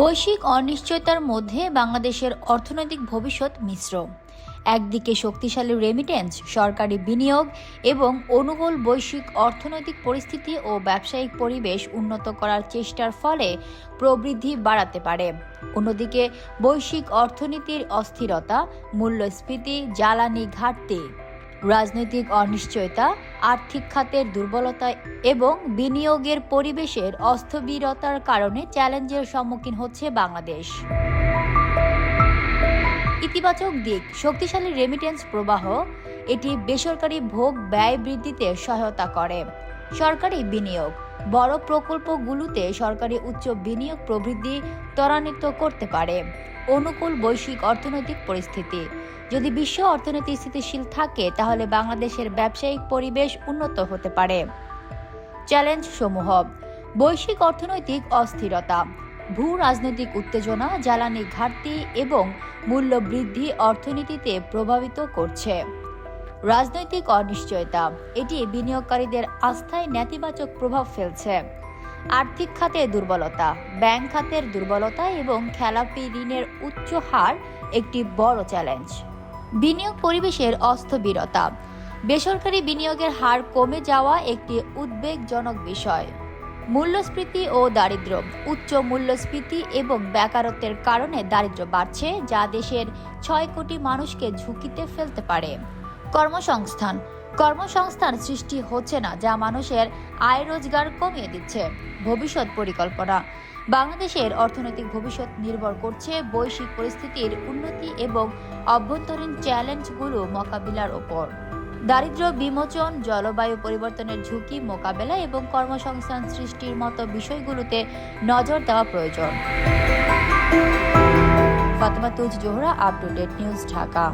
বৈশ্বিক অনিশ্চয়তার মধ্যে বাংলাদেশের অর্থনৈতিক ভবিষ্যৎ মিশ্র। একদিকে শক্তিশালী রেমিটেন্স সরকারি বিনিয়োগ এবং অনুকূল বৈশ্বিক অর্থনৈতিক পরিস্থিতি ও ব্যবসায়িক পরিবেশ উন্নত করার চেষ্টার ফলে প্রবৃদ্ধি বাড়াতে পারে। অন্যদিকে বৈশ্বিক অর্থনীতির অস্থিরতা, মূল্যস্ফীতি, জ্বালানি ঘাটতি রাজনৈতিক অনিশ্চয়তা, আর্থিক খাতের দুর্বলতা এবং বিনিয়োগের পরিবেশের অস্থবিরতার কারণে চ্যালেঞ্জের সম্মুখীন হচ্ছে বাংলাদেশ। ইতিবাচক দিক, শক্তিশালী রেমিটেন্স প্রবাহ, এটি বেসরকারি ভোগ ব্যয় বৃদ্ধিতে সহায়তা করে। সরকারি বিনিয়োগ। বড় প্রকল্পগুলোতে সরকারি উচ্চ বিনিয়োগ প্রবৃদ্ধি ত্বরান্বিত করতে পারে। অনুকূল বৈশ্বিক অর্থনৈতিক পরিস্থিতি। যদি বিশ্ব অর্থনীতি স্থিতিশীল থাকে, তাহলে বাংলাদেশের ব্যবসায়িক পরিবেশ উন্নত হতে পারে। চ্যালেঞ্জ সমূহ। বৈশ্বিক অর্থনৈতিক অস্থিরতা। ভূ রাজনৈতিক উত্তেজনা, জ্বালানি ঘাটতি এবং মূল্য বৃদ্ধি অর্থনীতিতে প্রভাবিত করছে। রাজনৈতিক অনিশ্চয়তা। এটি বিনিয়োগকারীদের আস্থায় নেতিবাচক প্রভাব ফেলছে। আর্থিক খাতে দুর্বলতা, ব্যাংক খাতের দুর্বলতা এবং খেলাপি ঋণের উচ্চ হার একটি বড় চ্যালেঞ্জ। বিনিয়োগ পরিবেশের অস্থবিরতা। বেসরকারি বিনিয়োগের হার কমে যাওয়া একটি উদ্বেগজনক বিষয়। মূল্যস্ফীতি ও দারিদ্র্য উচ্চ মূল্যস্ফীতি এবং বেকারত্বের কারণে দারিদ্র্য বাড়ছে, যা দেশের ছয় কোটি মানুষকে ঝুঁকিতে ফেলতে পারে। কর্মসংস্থান। কর্মসংস্থান সৃষ্টি হচ্ছে না, যা মানুষের আয় রোজগার কমিয়ে দিচ্ছে। ভবিষ্যৎ পরিকল্পনা। বাংলাদেশের অর্থনৈতিক ভবিষ্যৎ নির্ভর করছে বৈশ্বিক পরিস্থিতির উন্নতি এবং অভ্যন্তরীণ চ্যালেঞ্জগুলো মোকাবিলার ওপর। দারিদ্র্য বিমোচন, জলবায়ু পরিবর্তনের ঝুঁকি মোকাবেলা এবং কর্মসংস্থান সৃষ্টির মতো বিষয়গুলোতে নজর দেওয়া প্রয়োজন। Fatema Tuz Johra updated news Dhaka.